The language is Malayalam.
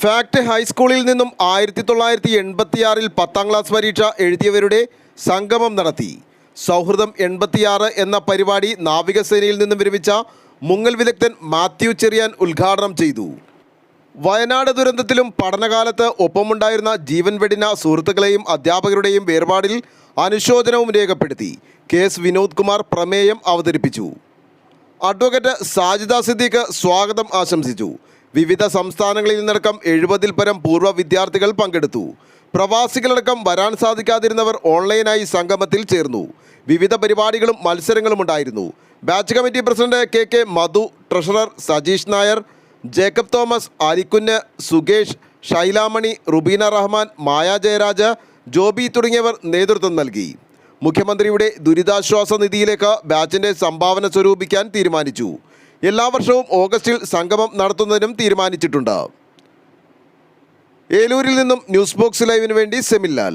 ഫാക്ട് ഹൈസ്കൂളിൽ നിന്നും ആയിരത്തി തൊള്ളായിരത്തി എൺപത്തിയാറിൽ പത്താം ക്ലാസ് പരീക്ഷ എഴുതിയവരുടെ സംഗമം നടത്തി. സൗഹൃദം എൺപത്തിയാറ് എന്ന പരിപാടി നാവികസേനയിൽ നിന്നും വിരമിച്ച മുങ്ങൽ വിദഗ്ധൻ മാത്യു ചെറിയാൻ ഉദ്ഘാടനം ചെയ്തു. വയനാട് ദുരന്തത്തിലും പഠനകാലത്ത് ഒപ്പമുണ്ടായിരുന്ന ജീവൻ വെടിന സുഹൃത്തുക്കളെയും അധ്യാപകരുടെയും വേർപാടിൽ അനുശോചനവും രേഖപ്പെടുത്തി. കെ എസ് വിനോദ് കുമാർ പ്രമേയം അവതരിപ്പിച്ചു. അഡ്വക്കേറ്റ് സാജിദ സിദ്ദീഖ് സ്വാഗതം ആശംസിച്ചു. വിവിധ സംസ്ഥാനങ്ങളിൽ നിന്നടക്കം എഴുപതിൽ പരം പൂർവ വിദ്യാർത്ഥികൾ പങ്കെടുത്തു. പ്രവാസികളടക്കം വരാൻ സാധിക്കാതിരുന്നവർ ഓൺലൈനായി സംഗമത്തിൽ ചേർന്നു. വിവിധ പരിപാടികളും മത്സരങ്ങളും ഉണ്ടായിരുന്നു. Batch committee president K K Madhu treasurer Sajeesh Nair Jacob Thomas Arikkunnu Sukesh Shylamani Rubeena Rahman Maya Jayaraj Joby തുടങ്ങിയവർ നേതൃത്വം നൽകി. മുഖ്യമന്ത്രിയുടെ ദുരിതാശ്വാസ നിധിയിലേക്ക് ബാച്ചിന്റെ സംഭാവന സ്വരൂപിക്കാൻ തീരുമാനിച്ചു. എല്ലാ വർഷവും ഓഗസ്റ്റിൽ സംഗമം നടത്തുന്നതിനും തീരുമാനിച്ചിട്ടുണ്ട്. ഏലൂരിൽ നിന്നും ന്യൂസ് ബോക്സ് ലൈവിന് വേണ്ടി സെമില്ലാൽ